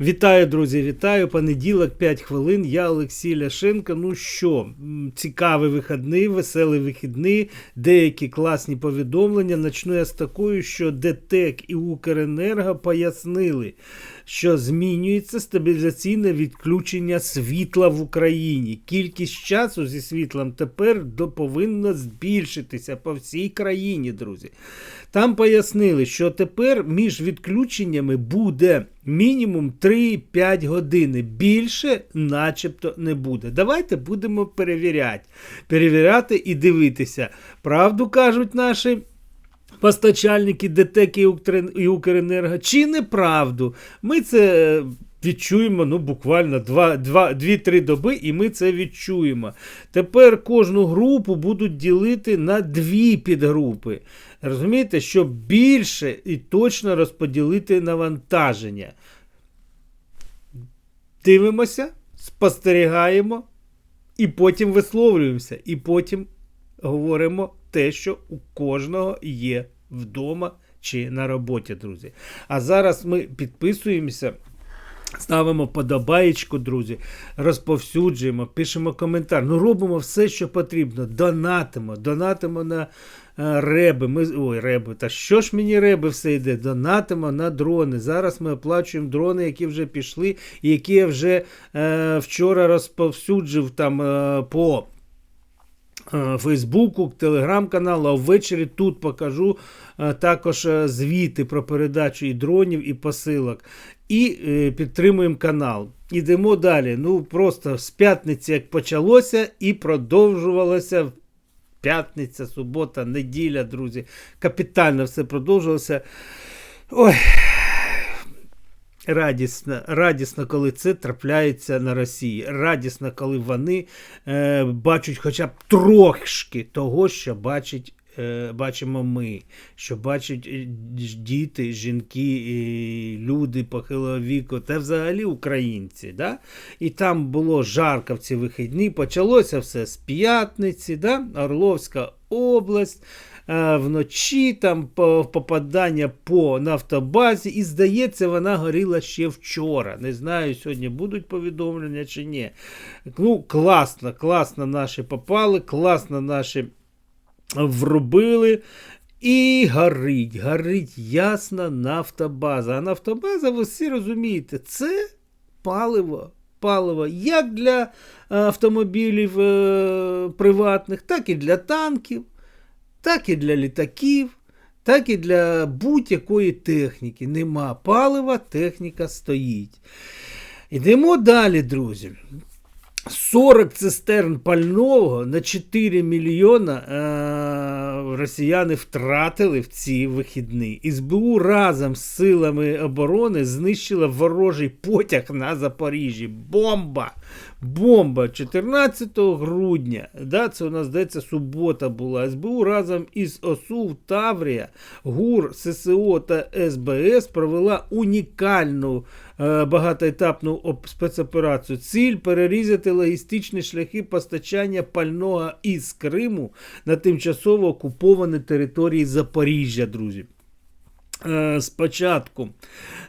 Вітаю, друзі, вітаю. Понеділок, 5 хвилин. Я Олексій Ляшенко. Ну що, цікавий вихідний, веселий вихідний, деякі класні повідомлення. Начну я з такою, що ДТЕК і Укренерго пояснили, що змінюється стабілізаційне відключення світла в Україні. Кількість часу зі світлом тепер повинна збільшитися по всій країні, друзі. Там пояснили, що тепер між відключеннями буде мінімум 3-5 години. Більше, начебто, не буде. Давайте будемо перевіряти. Перевіряти і дивитися. Правду кажуть наші. Постачальники ДТЕК і Укренерго чи неправду. Ми це е, відчуємо ну, буквально 2-3 доби, і ми це відчуємо. Тепер кожну групу будуть ділити на дві підгрупи. Розумієте, щоб більше і точно розподілити навантаження. Дивимося, спостерігаємо, і потім висловлюємося, і потім говоримо те, що у кожного є вдома чи на роботі, друзі. А зараз ми підписуємося. Ставимо подобаєчку, друзі, розповсюджуємо, пишемо коментар. Ну, робимо все, що потрібно. Донатимо, донатимо на е, реби. Ми, ой, реби. Та що ж мені реби все йде? Донатимо на дрони. Зараз ми оплачуємо дрони, які вже пішли, які я вже е, вчора розповсюджив там е, по. Е, Фейсбуку, телеграм-каналу, а ввечері тут покажу е, також е, звіти про передачу і дронів, і посилок. І підтримуємо канал. Ідемо далі. Ну, просто з п'ятниці, як почалося, і продовжувалося. П'ятниця, субота, неділя, друзі. Капітально все продовжувалося. Ой. Радісно, радісно, коли це трапляється на Росії. Радісно, коли вони е, бачать хоча б трошки того, що бачить, е, бачимо ми, що бачать е, діти, жінки, і люди похилого віку, та взагалі українці. Да? І там було жарко в ці вихідні. Почалося все з п'ятниці, да? Орловська область. Е, Вночі там попадання по нафтобазі, і здається, вона горіла ще вчора. Не знаю, сьогодні будуть повідомлення чи ні. Ну, класно, класно наші попали, класно наші вробили. І горить, горить ясна нафтобаза. А нафтобаза, ви всі розумієте, це паливо. Паливо як для е, автомобілів е, приватних, так і для танків, так і для літаків, так і для будь-якої техніки. Нема палива, техніка стоїть. Йдемо далі, друзі. 40 цистерн пального на 4 мільйона е, росіяни втратили в ці вихідні. СБУ разом з силами оборони знищила ворожий потяг на Запоріжжі. Бомба! Бомба! 14 грудня, да, це у нас здається субота була. СБУ разом із ОСУ Таврія, ГУР, ССО та СБС провела унікальну е, багатоетапну спецоперацію. Ціль перерізати логістичні шляхи постачання пального із Криму на тимчасово окуповані території Запоріжжя, друзі. Е, Спочатку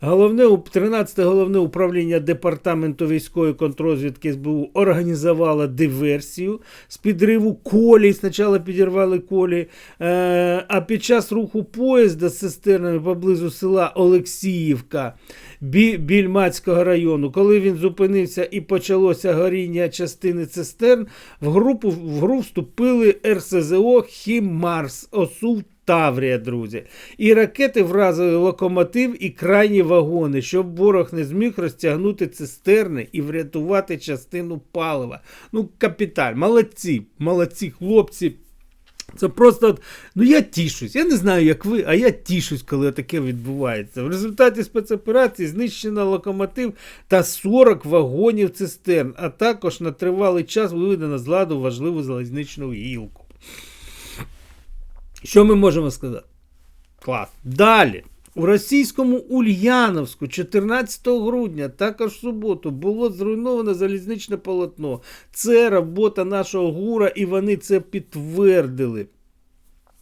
головне уп- 13 головне управління департаменту військової контрозвідки СБУ організувало диверсію з підриву колій. Спочатку підірвали колі. Е, а під час руху поїзда з цистернами поблизу села Олексіївка Більмацького району, коли він зупинився і почалося горіння частини цистерн, в групу в гру вступили РСЗО Хімарс ОСУ Таврія, друзі. І ракети вразили локомотив і крайні вагони, щоб ворог не зміг розтягнути цистерни і врятувати частину палива. Ну, капіталь, молодці, молодці хлопці. Це просто, от, ну я тішусь. Я не знаю, як ви, а я тішусь, коли таке відбувається. В результаті спецоперації знищено локомотив та 40 вагонів цистерн, а також на тривалий час виведено з ладу важливу залізничну гілку. Що ми можемо сказати? Клас. Далі. У російському Ульяновську 14 грудня, також в суботу, було зруйновано залізничне полотно. Це робота нашого гура, і вони це підтвердили.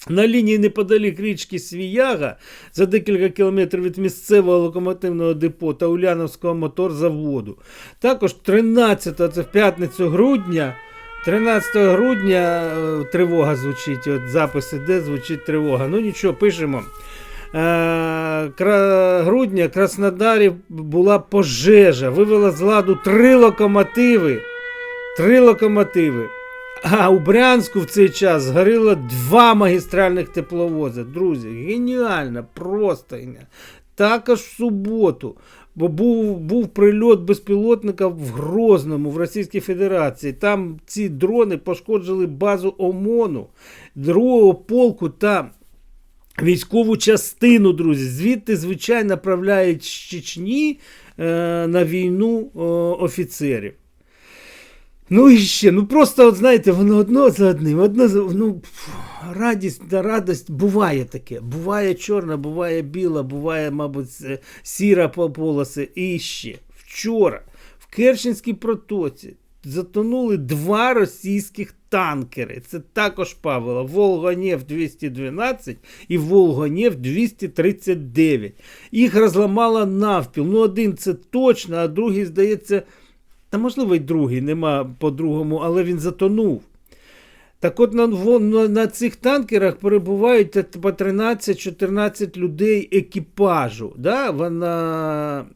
На лінії неподалік річки Свіяга, за декілька кілометрів від місцевого локомотивного депо та Уляновського моторзаводу. Також 13 це в п'ятницю грудня. 13 грудня е, тривога звучить. От запис іде, звучить тривога. Ну нічого, пишемо. Е, грудня Краснодарі була пожежа. Вивела з ладу три локомотиви. Три локомотиви. А у Брянську в цей час згоріло два магістральних тепловози. Друзі, геніально, просто. Також в суботу. Бо був, був прильот безпілотника в Грозному в Російській Федерації. Там ці дрони пошкоджили базу ОМОНу, другого полку та військову частину, друзі. Звідти, звичайно, направляють з Чечні е, на війну е, офіцерів. Ну і ще, ну просто, от знаєте, воно одно за одним, одно за ну, пф, радість та радость буває таке. Буває чорна, буває біла, буває, мабуть, сіра по полоси. І ще вчора в Керченській протоці затонули два російських танкери. Це також Павела. Волгонєв 212 і Волгонєв 239. Їх розламало навпіл. Ну, один це точно, а другий, здається. Та можливо й другий, нема по-другому, але він затонув. Так от на, на, цих танкерах перебувають по 13-14 людей екіпажу. Да? Вона...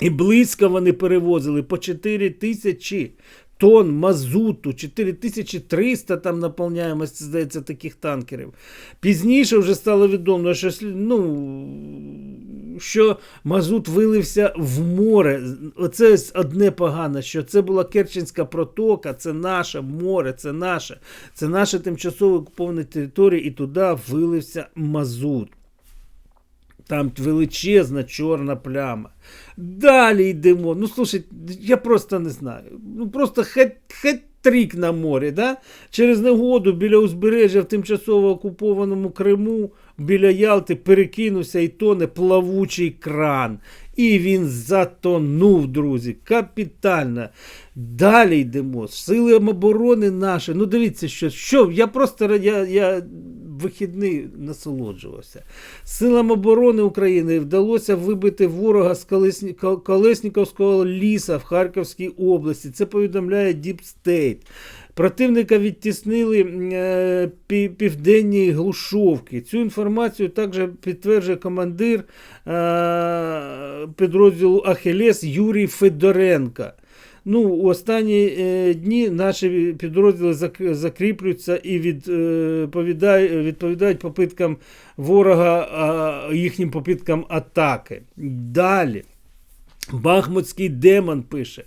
І близько вони перевозили по 4 тисячі тонн мазуту, 4300 там наповняємость, здається, таких танкерів. Пізніше вже стало відомо, що, ну, що мазут вилився в море. Оце одне погане, що це була Керченська протока, це наше море, це наше, це наша тимчасово окупована територія, і туди вилився мазут. Там величезна чорна пляма. Далі йдемо. Ну, слушай, я просто не знаю. Ну, просто хет, хет-трік на морі. Да? Через негоду біля узбережжя в тимчасово окупованому Криму, біля Ялти перекинувся і тоне плавучий кран. І він затонув, друзі. Капітально. Далі йдемо. Сили оборони наші. Ну, дивіться, що. що я просто я, я вихідний насолоджувався. Силам оборони України вдалося вибити ворога з Колесніковського ліса в Харківській області. Це повідомляє State. Противника відтіснили е, південні глушовки. Цю інформацію також підтверджує командир е, підрозділу Ахілес Юрій Федоренко. Ну, у останні е, дні наші підрозділи зак- закріплюються і відповідають, відповідають попиткам ворога, їхнім попиткам атаки. Далі. Бахмутський демон пише.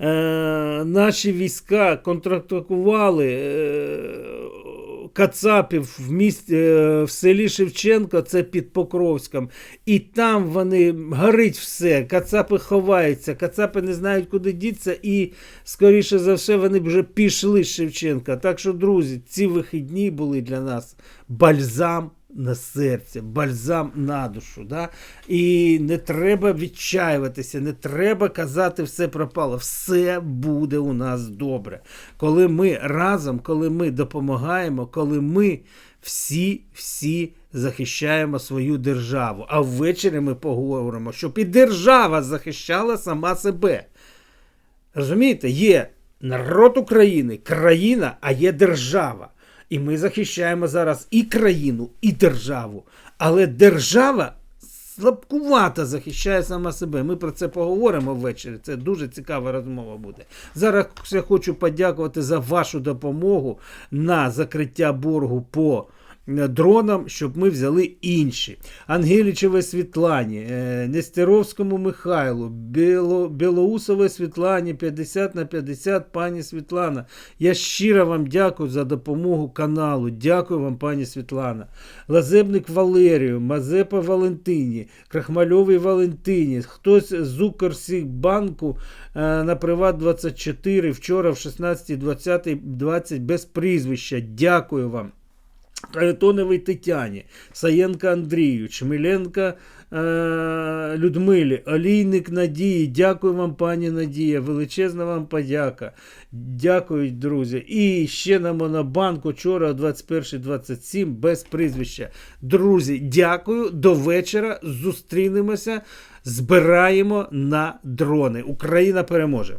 Е, наші війська контрактували е, Кацапів в місті е, в селі Шевченко, це під Покровськом. І там вони горить все. Кацапи ховаються, кацапи не знають, куди діться, і, скоріше за все, вони вже пішли з Шевченка. Так що, друзі, ці вихідні були для нас бальзам на серце, бальзам на душу. Да? І не треба відчаюватися, не треба казати, все пропало. Все буде у нас добре. Коли ми разом, коли ми допомагаємо, коли ми всі, всі захищаємо свою державу. А ввечері ми поговоримо, щоб і держава захищала сама себе. Розумієте, є народ України, країна, а є держава. І ми захищаємо зараз і країну, і державу. Але держава слабкувато захищає сама себе. Ми про це поговоримо ввечері. Це дуже цікава розмова буде. Зараз я хочу подякувати за вашу допомогу на закриття боргу по дронам, щоб ми взяли інші. Ангелічевій Світлані, е, Нестеровському Михайлу, Біло, Білоусовій Світлані 50 на 50, пані Світлана. Я щиро вам дякую за допомогу каналу. Дякую вам, пані Світлана. Лазебник Валерію, Мазепа Валентині, Крахмальовій Валентині, хтось з Укрсібанку е, на Приват 24 вчора в 16.20 без прізвища. Дякую вам. Харитоновій Тетяні, Саєнка Андрію, Чмеленка е, Людмилі, Олійник Надії. Дякую вам, пані Надія. Величезна вам подяка. Дякую, друзі. І ще на Монобанк учора о 21.27 без прізвища. Друзі, дякую. До вечора. Зустрінемося. Збираємо на дрони. Україна переможе.